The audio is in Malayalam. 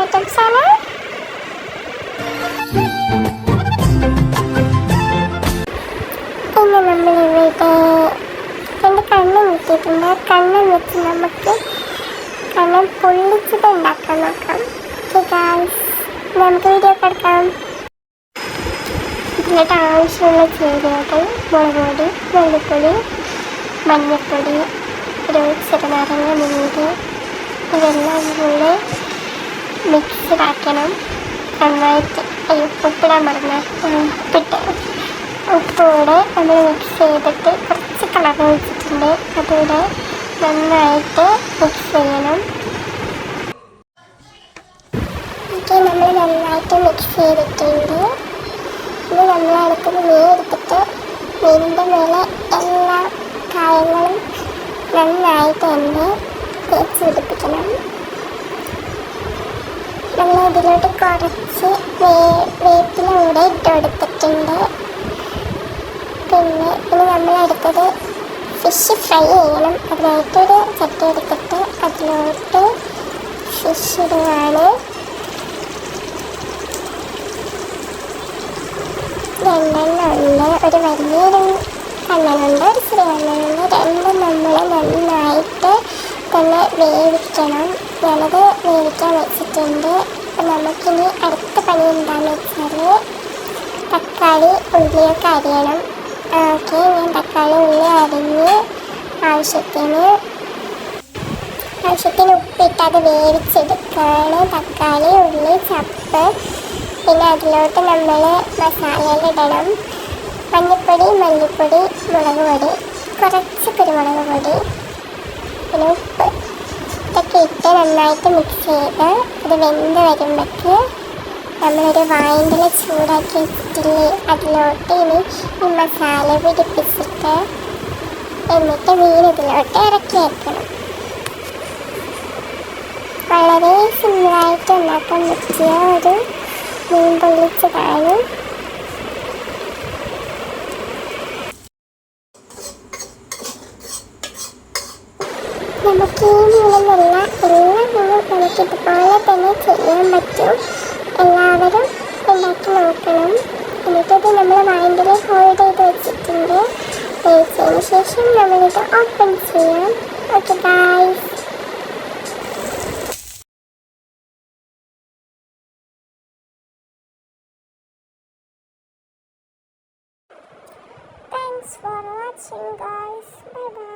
ഐറ്റംസ് ആണ് പിന്നെ നമ്മൾ ഇവിടെ എന്റെ കണ്ണ് കിട്ടിയിട്ടുണ്ട് ആ കണ്ണ് വെച്ച് നമുക്ക് കണ്ണം പൊള്ളിച്ചിട്ട് ഉണ്ടാക്കാൻ നോക്കാം. നമുക്ക് വീഡിയോ എടുക്കാം. ഇതിലോട്ട് ആവശ്യമുള്ള ചേരുവകൾ മുളക് പൊടി വെള്ളിപ്പൊടി മഞ്ഞൾപ്പൊടി ഒരു ചെറുനാരങ്ങ നീര് ഇതെല്ലാം കൂടെ മിക്സിഡാക്കണം നന്നായിട്ട് അയ്യോ ഉപ്പിടാൻ പറഞ്ഞ ഉപ്പിട്ട് ഉപ്പൂടെ നമ്മൾ മിക്സ് ചെയ്തിട്ട് കുറച്ച് കളർ ഒഴിച്ചിട്ടുണ്ട്. അതുകൂടെ നന്നായിട്ട് മിക്സ് ചെയ്യണം. ഓക്കെ നമ്മൾ നന്നായിട്ട് മിക്സ് ചെയ്തിട്ടുണ്ട്. ഇനി നമ്മൾ അടുത്തത് മീൻ എടുത്തിട്ട് മീനിന്റെ മേലെ എല്ലാ കായങ്ങളും നന്നായിട്ട് തന്നെ തേച്ച് പിടിപ്പിക്കണം. ഇതിലോട്ട് കുറച്ച് വേ വേപ്പില കൂടെ ഇട്ട് കൊടുത്തിട്ടുണ്ട് പിന്നെ ഇനി നമ്മൾ അടുത്തത് ഫിഷ് ഫ്രൈ ചെയ്യണം. അതിനായിട്ടൊരു ചട്ടി എടുത്തിട്ട് അതിലോട്ട് ഫിഷ് ഇടുകയാണ് രണ്ടെണ്ണമുണ്ട്. ഒരു വലിയൊരു കണ്ണനുണ്ട് ഒരു ചെറിയ കണ്ണനുണ്ട്. രണ്ടും നമ്മൾ നന്നായിട്ട് തന്നെ വേവിക്കണം. ഞാനത് വേവിക്കാൻ വെച്ചിട്ടുണ്ട്. അപ്പം നമുക്കിനി അടുത്ത പണി എന്താണെന്ന് വെച്ചാൽ തക്കാളി ഉള്ളിയൊക്കെ അരിയണം. ഓക്കെ ഞാൻ തക്കാളി ഉള്ളി അരിഞ്ഞ് ആവശ്യത്തിന് ആവശ്യത്തിന് ഉപ്പിട്ട് അത് വേവിച്ചെടുക്കുകയാണ്. തക്കാളി ഉള്ളി ചപ്പ് പിന്നെ അതിലോട്ട് നമ്മൾ മസാലയിലിടണം മഞ്ഞൾപ്പൊടി മല്ലിപ്പൊടി മുളക് പൊടി കുറച്ച് കുരുമുളക് പൊടി പിന്നെ ഉപ്പ്. നന്നായിട്ട് മിക്സ് ചെയ്ത് അത് വെന്ത് വരുമ്പോഴേക്ക് നമ്മളൊരു വായിന്റെ ചൂടാക്കി വെച്ചിട്ടില്ലേ അതിലോട്ട് ഇനി ഈ മസാല പിടിപ്പിച്ചിട്ട് എന്നിട്ട് മീൻ ഇതിലോട്ട് ഇറക്കി വെക്കണം. വളരെ സിമ്പിളായിട്ട് ഉണ്ടാക്കാൻ പറ്റിയ ഒരു മീൻ പൊള്ളിച്ചതാണ്. നമുക്ക് ഈ മീനിലുള്ള എല്ലാ ഇതുപോലെ തന്നെ ചെയ്യാൻ പറ്റും. എല്ലാവരും ഉണ്ടാക്കി നോക്കണം. എന്നിട്ടത് നമ്മൾ മൈൻഡിൽ ഹോൾഡ് ചെയ്ത് വെച്ചിട്ടുണ്ട്. വേവിച്ചതിന് ശേഷം നമ്മളിത് ഓപ്പൺ ചെയ്യാം. Okay bye Thanks for watching guys. Bye bye.